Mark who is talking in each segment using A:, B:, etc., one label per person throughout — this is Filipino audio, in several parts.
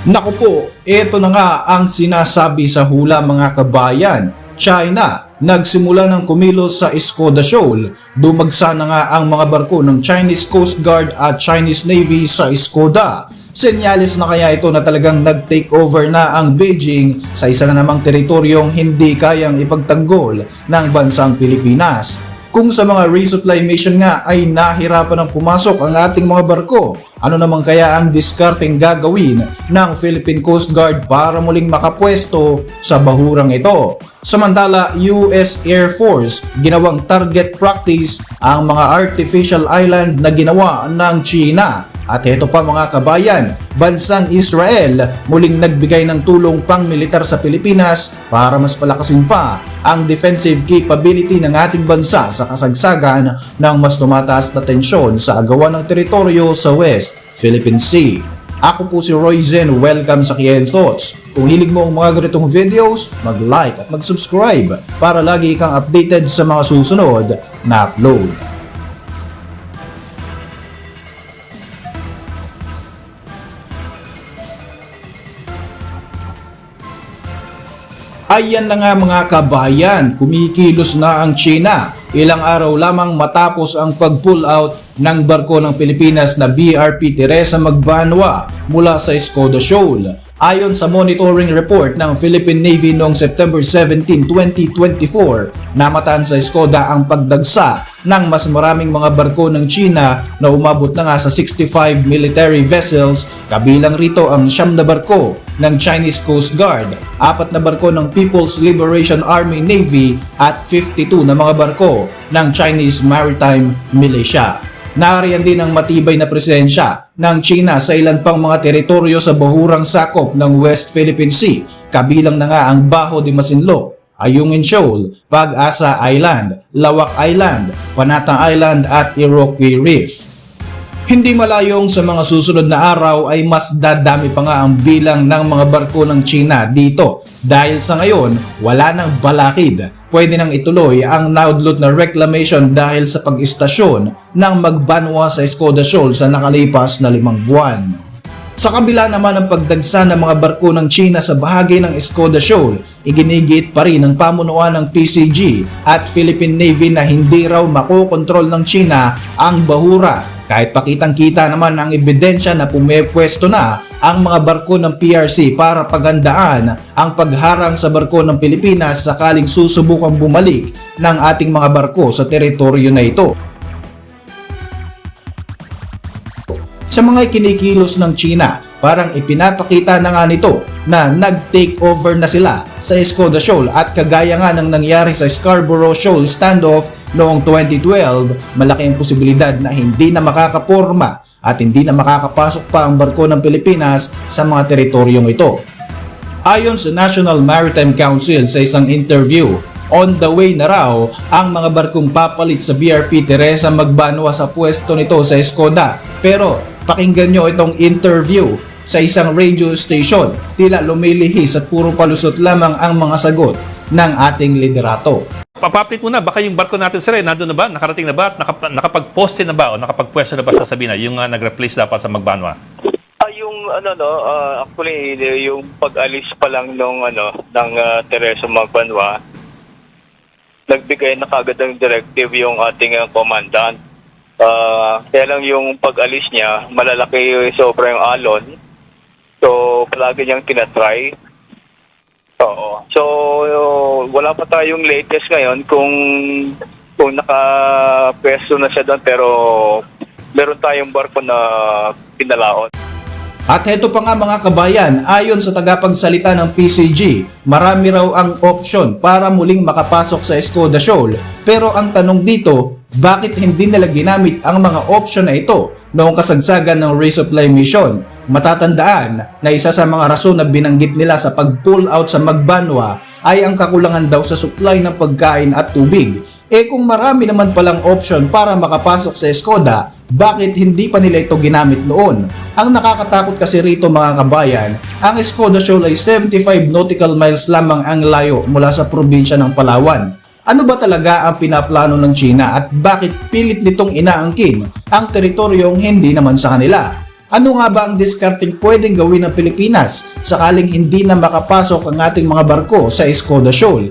A: Naku po, ito na nga ang sinasabi sa hula mga kabayan. China, nagsimula ng kumilos sa Skoda Shoal. Dumagsa na nga ang mga barko ng Chinese Coast Guard at Chinese Navy sa Skoda. Senyalis na kaya ito na talagang nag-take over na ang Beijing sa isa na namang teritoryong hindi kayang ipagtanggol ng bansang Pilipinas. Kung sa mga resupply mission nga ay nahirapan ng pumasok ang ating mga barko, ano naman kaya ang diskarteng gagawin ng Philippine Coast Guard para muling makapwesto sa bahurang ito? Samantala, US Air Force ginawang target practice ang mga artificial island na ginawa ng China. At ito pa mga kabayan, bansang Israel muling nagbigay ng tulong pang militar sa Pilipinas para mas palakasin pa ang defensive capability ng ating bansa sa kasagsagan ng mas tumataas na tensyon sa agawan ng teritoryo sa West Philippine Sea. Ako po si Roy Zen, welcome sa Kiel Thoughts. Kung hilig mo ang mga ganitong videos, mag-like at mag-subscribe para lagi kang updated sa mga susunod na upload. Ayan na nga mga kabayan, kumikilos na ang China. Ilang araw lamang matapos ang pag-pull out ng barko ng Pilipinas na BRP Teresa Magbanwa mula sa Skoda Shoal. Ayon sa monitoring report ng Philippine Navy noong September 17, 2024, namataan sa Skoda ang pagdagsa ng mas maraming mga barko ng China na umabot na nga sa 65 military vessels, kabilang rito ang siyam na barko ng Chinese Coast Guard, apat na barko ng People's Liberation Army Navy at 52 na mga barko ng Chinese Maritime Militia. Nariyan din ang matibay na presensya ng China sa ilan pang mga teritoryo sa bahurang sakop ng West Philippine Sea, kabilang na nga ang Baho de Masinloc, Ayungin Shoal, Pag-asa Island, Lawak Island, Panatang Island at Iroquois Reef. Hindi malayong sa mga susunod na araw ay mas dadami pa nga ang bilang ng mga barko ng China dito dahil sa ngayon wala nang balakid. Pwede nang ituloy ang naudlot na reclamation dahil sa pag-istasyon ng magbanwa sa Skoda Shoal sa nakalipas na limang buwan. Sa kabila naman ng pagdagsa ng mga barko ng China sa bahagi ng Skoda Shoal, iginigit pa rin ng pamunuan ng PCG at Philippine Navy na hindi raw makokontrol ng China ang bahura kahit pakitang kita naman ang ebidensya na pumepwesto na ang mga barko ng PRC para pagandaan ang pagharang sa barko ng Pilipinas sakaling susubukang bumalik ng ating mga barko sa teritoryo na ito. Sa mga kinikilos ng China, parang ipinapakita na nga nito na nag-take over na sila sa Skoda Shoal at kagaya nga ng nangyari sa Scarborough Shoal standoff noong 2012, malaki ang posibilidad na hindi na makakaporma at hindi na makakapasok pa ang barko ng Pilipinas sa mga teritoryong ito. Ayon sa National Maritime Council sa isang interview, on the way na raw ang mga barkong papalit sa BRP Teresa Magbanwa sa pwesto nito sa Skoda. Pero pakinggan nyo itong interview sa isang radio station. Tila lumilihis at puro palusot lamang ang mga sagot ng ating liderato.
B: Papapit muna, baka yung barko natin sir, eh, nandun na ba? Nakarating na ba? At nakap- nakapag-poste na ba? O nakapag-pwesto na ba sa Sabina? Yung uh, nag-replace dapat sa Magbanwa?
C: Ah, yung ano no, ah, actually yung pag-alis pa lang nung ano ng uh, Teresa Magbanwa, nagbigay na kagad ng directive yung ating uh, commandant. Ah, kaya lang yung pag-alis niya, malalaki yung sobra yung alon. So, palagi niyang tinatry. Oo. So, wala pa tayong latest ngayon kung kung naka-pwesto na siya doon pero meron tayong barko na pinalaon.
A: At heto pa nga mga kabayan, ayon sa tagapagsalita ng PCG, marami raw ang option para muling makapasok sa Skoda Shoal. Pero ang tanong dito, bakit hindi nila ginamit ang mga option na ito noong kasagsagan ng resupply mission? Matatandaan na isa sa mga rason na binanggit nila sa pag-pull out sa Magbanwa ay ang kakulangan daw sa supply ng pagkain at tubig. Eh kung marami naman palang option para makapasok sa Skoda, bakit hindi pa nila ito ginamit noon? Ang nakakatakot kasi rito mga kabayan, ang Skoda Shoal ay 75 nautical miles lamang ang layo mula sa probinsya ng Palawan. Ano ba talaga ang pinaplano ng China at bakit pilit nitong inaangkin ang teritoryong hindi naman sa kanila? Ano nga ba ang discarding pwedeng gawin ng Pilipinas sakaling hindi na makapasok ang ating mga barko sa Escoda Shoal?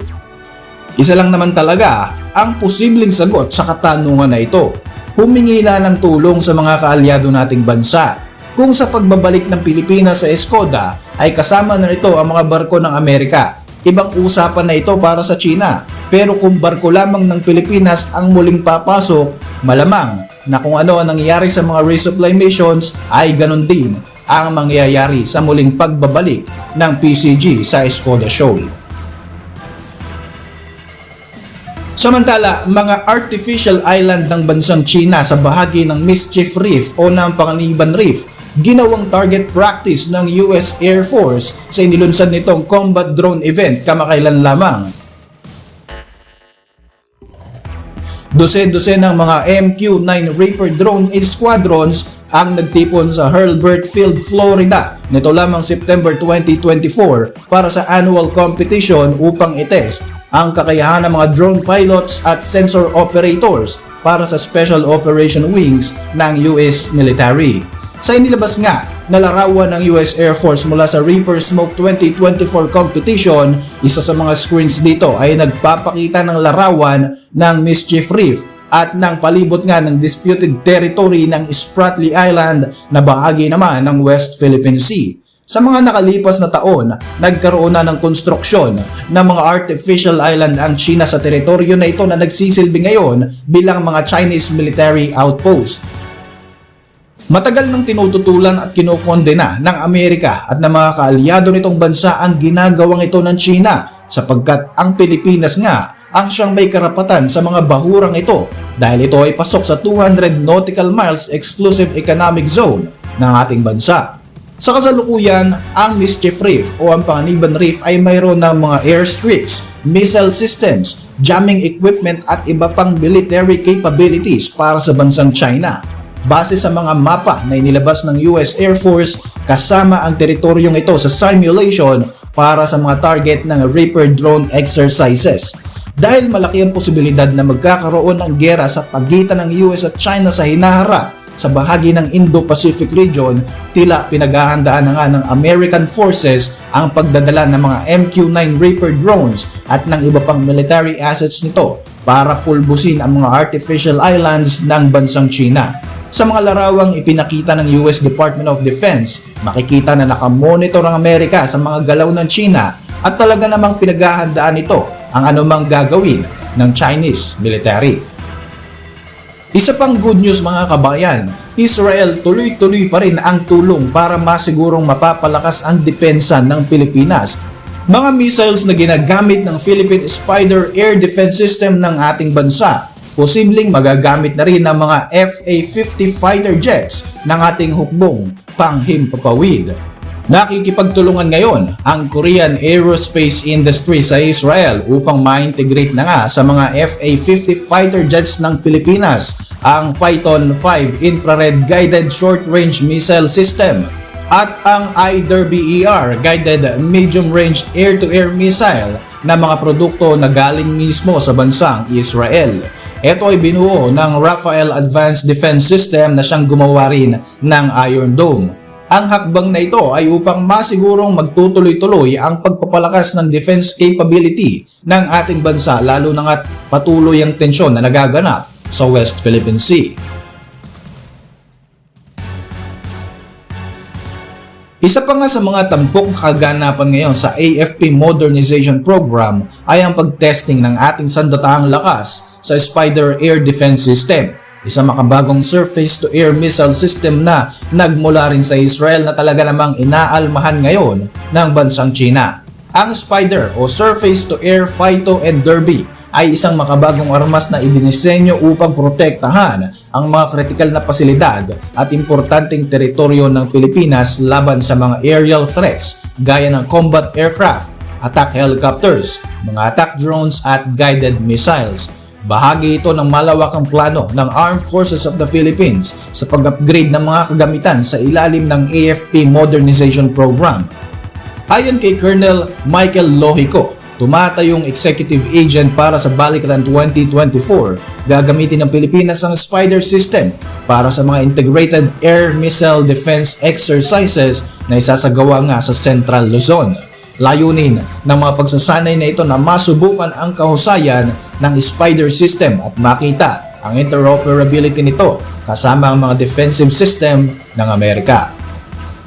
A: Isa lang naman talaga ang posibleng sagot sa katanungan na ito. Humingi na ng tulong sa mga kaalyado nating bansa. Kung sa pagbabalik ng Pilipinas sa Escoda ay kasama na nito ang mga barko ng Amerika, ibang usapan na ito para sa China. Pero kung barko lamang ng Pilipinas ang muling papasok, malamang na kung ano ang nangyayari sa mga resupply missions ay ganon din ang mangyayari sa muling pagbabalik ng PCG sa Escoda Shoal. Samantala, mga artificial island ng bansang China sa bahagi ng Mischief Reef o ng Panganiban Reef, ginawang target practice ng US Air Force sa inilunsad nitong combat drone event kamakailan lamang. Dose-dose ng mga MQ-9 Reaper drone squadrons ang nagtipon sa Hurlburt Field, Florida nito lamang September 2024 para sa annual competition upang itest ang kakayahan ng mga drone pilots at sensor operators para sa Special Operation Wings ng US military. Sa inilabas nga na larawan ng US Air Force mula sa Reaper Smoke 2024 competition, isa sa mga screens dito ay nagpapakita ng larawan ng Mischief Reef at ng palibot nga ng disputed territory ng Spratly Island na bahagi naman ng West Philippine Sea. Sa mga nakalipas na taon, nagkaroon na ng konstruksyon ng mga artificial island ang China sa teritoryo na ito na nagsisilbi ngayon bilang mga Chinese military outpost. Matagal nang tinututulan at kinukondena ng Amerika at ng mga kaalyado nitong bansa ang ginagawang ito ng China sapagkat ang Pilipinas nga ang siyang may karapatan sa mga bahurang ito dahil ito ay pasok sa 200 nautical miles exclusive economic zone ng ating bansa. Sa kasalukuyan, ang Mischief Reef o ang Panganiban Reef ay mayroon ng mga airstrips, missile systems, jamming equipment at iba pang military capabilities para sa bansang China. Base sa mga mapa na inilabas ng US Air Force, kasama ang teritoryong ito sa simulation para sa mga target ng Reaper drone exercises. Dahil malaki ang posibilidad na magkakaroon ng gera sa pagitan ng US at China sa hinaharap sa bahagi ng Indo-Pacific region, tila pinaghahandaan na nga ng American forces ang pagdadala ng mga MQ-9 Reaper drones at ng iba pang military assets nito para pulbusin ang mga artificial islands ng bansang China. Sa mga larawang ipinakita ng US Department of Defense, makikita na nakamonitor ang Amerika sa mga galaw ng China at talaga namang pinaghahandaan nito ang anumang gagawin ng Chinese military. Isa pang good news mga kabayan, Israel tuloy-tuloy pa rin ang tulong para masigurong mapapalakas ang depensa ng Pilipinas. Mga missiles na ginagamit ng Philippine Spider Air Defense System ng ating bansa, posibleng magagamit na rin ng mga FA-50 fighter jets ng ating hukbong panghimpapawid. Nakikipagtulungan ngayon ang Korean aerospace industry sa Israel upang ma-integrate na nga sa mga FA-50 fighter jets ng Pilipinas ang Phyton 5 infrared guided short-range missile system at ang IDERBE-ER guided medium-range air-to-air missile na mga produkto na galing mismo sa bansang Israel. Ito ay binuo ng Rafael Advanced Defense System na siyang gumawa rin ng Iron Dome. Ang hakbang na ito ay upang masigurong magtutuloy-tuloy ang pagpapalakas ng defense capability ng ating bansa lalo na nga't patuloy ang tensyon na nagaganap sa West Philippine Sea. Isa pa nga sa mga tampok na kaganapan ngayon sa AFP Modernization Program ay ang pagtesting ng ating sandatahang lakas sa Spider Air Defense System. Isang makabagong surface-to-air missile system na nagmula rin sa Israel na talaga namang inaalmahan ngayon ng bansang China. Ang Spider o Surface-to-Air Phyto and Derby ay isang makabagong armas na idinisenyo upang protektahan ang mga kritikal na pasilidad at importanteng teritoryo ng Pilipinas laban sa mga aerial threats gaya ng combat aircraft, attack helicopters, mga attack drones at guided missiles. Bahagi ito ng malawakang plano ng Armed Forces of the Philippines sa pag-upgrade ng mga kagamitan sa ilalim ng AFP Modernization Program. Ayon kay Colonel Michael Lohico, tumatayong executive agent para sa Balikatan 2024, gagamitin ng Pilipinas ang Spider System para sa mga Integrated Air Missile Defense Exercises na isasagawa nga sa Central Luzon. Layunin ng mga pagsasanay na ito na masubukan ang kahusayan ng Spider System at makita ang interoperability nito kasama ang mga defensive system ng Amerika.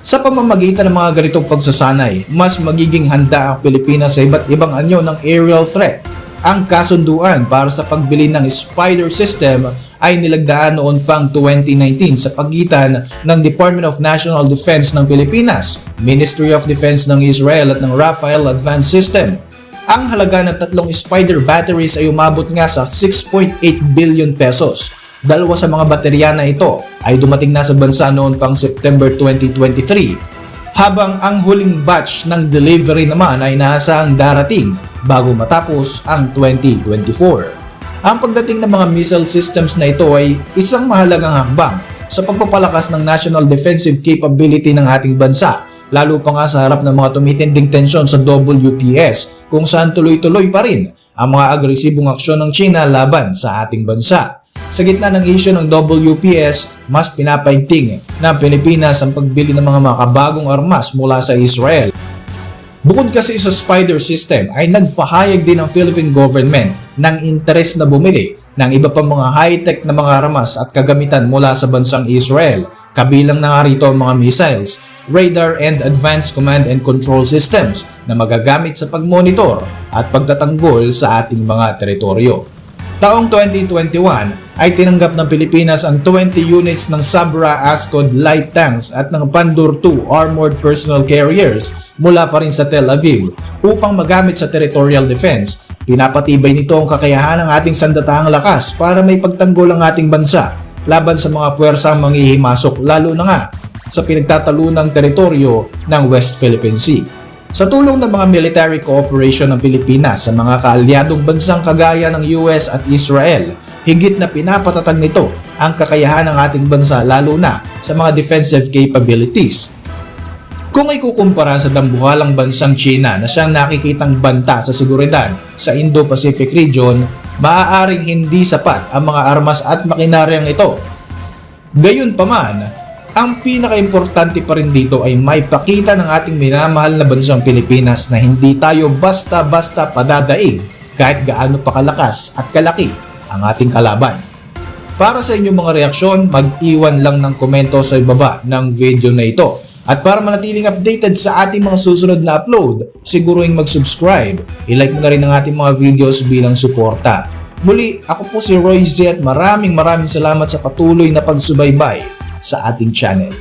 A: Sa pamamagitan ng mga ganitong pagsasanay, mas magiging handa ang Pilipinas sa iba't ibang anyo ng aerial threat. Ang kasunduan para sa pagbili ng Spider System ay nilagdaan noon pang 2019 sa pagitan ng Department of National Defense ng Pilipinas, Ministry of Defense ng Israel at ng Rafael Advanced System. Ang halaga ng tatlong Spider batteries ay umabot nga sa 6.8 billion pesos. Dalawa sa mga baterya na ito ay dumating na sa bansa noon pang September 2023 habang ang huling batch ng delivery naman ay naasahang darating bago matapos ang 2024. Ang pagdating ng mga missile systems na ito ay isang mahalagang hakbang sa pagpapalakas ng national defensive capability ng ating bansa lalo pa nga sa harap ng mga tumitinding tensyon sa WPS kung saan tuloy-tuloy pa rin ang mga agresibong aksyon ng China laban sa ating bansa. Sa gitna ng issue ng WPS, mas pinapaigting ng Pilipinas ang pagbili ng mga makabagong armas mula sa Israel. Bukod kasi sa Spider System ay nagpahayag din ang Philippine government ng interes na bumili ng iba pang mga high-tech na mga armas at kagamitan mula sa bansang Israel. Kabilang na nga rito ang mga missiles, radar and advanced command and control systems na magagamit sa pagmonitor at pagtatanggol sa ating mga teritoryo. Taong 2021 ay tinanggap ng Pilipinas ang 20 units ng Sabra Ascod light tanks at ng Pandur 2 armored personnel carriers mula pa rin sa Tel Aviv upang magamit sa territorial defense. Pinapatibay nito ang kakayahan ng ating sandatahang lakas para may pagtanggol ang ating bansa laban sa mga puwersang manghihimasok lalo na nga sa pinagtatalunang teritoryo ng West Philippine Sea. Sa tulong ng mga military cooperation ng Pilipinas sa mga kaalyadong bansang kagaya ng US at Israel, higit na pinapatatag nito ang kakayahan ng ating bansa lalo na sa mga defensive capabilities. Kung ikukumpara sa dambuhalang bansang China na siyang nakikitang banta sa seguridad sa Indo-Pacific region, maaaring hindi sapat ang mga armas at makinaryang ito. Gayunpaman, ang pinakaimportante pa rin dito ay may pakita ng ating minamahal na bansang Pilipinas na hindi tayo basta-basta padadaig kahit gaano pa kalakas at kalaki ang ating kalaban. Para sa inyong mga reaksyon, mag-iwan lang ng komento sa ibaba ng video na ito. At para manatiling updated sa ating mga susunod na upload, siguruhin mag-subscribe. I-like mo na rin ang ating mga videos bilang suporta. Muli, ako po si Roy Z at maraming maraming salamat sa patuloy na pagsubaybay sa ating channel.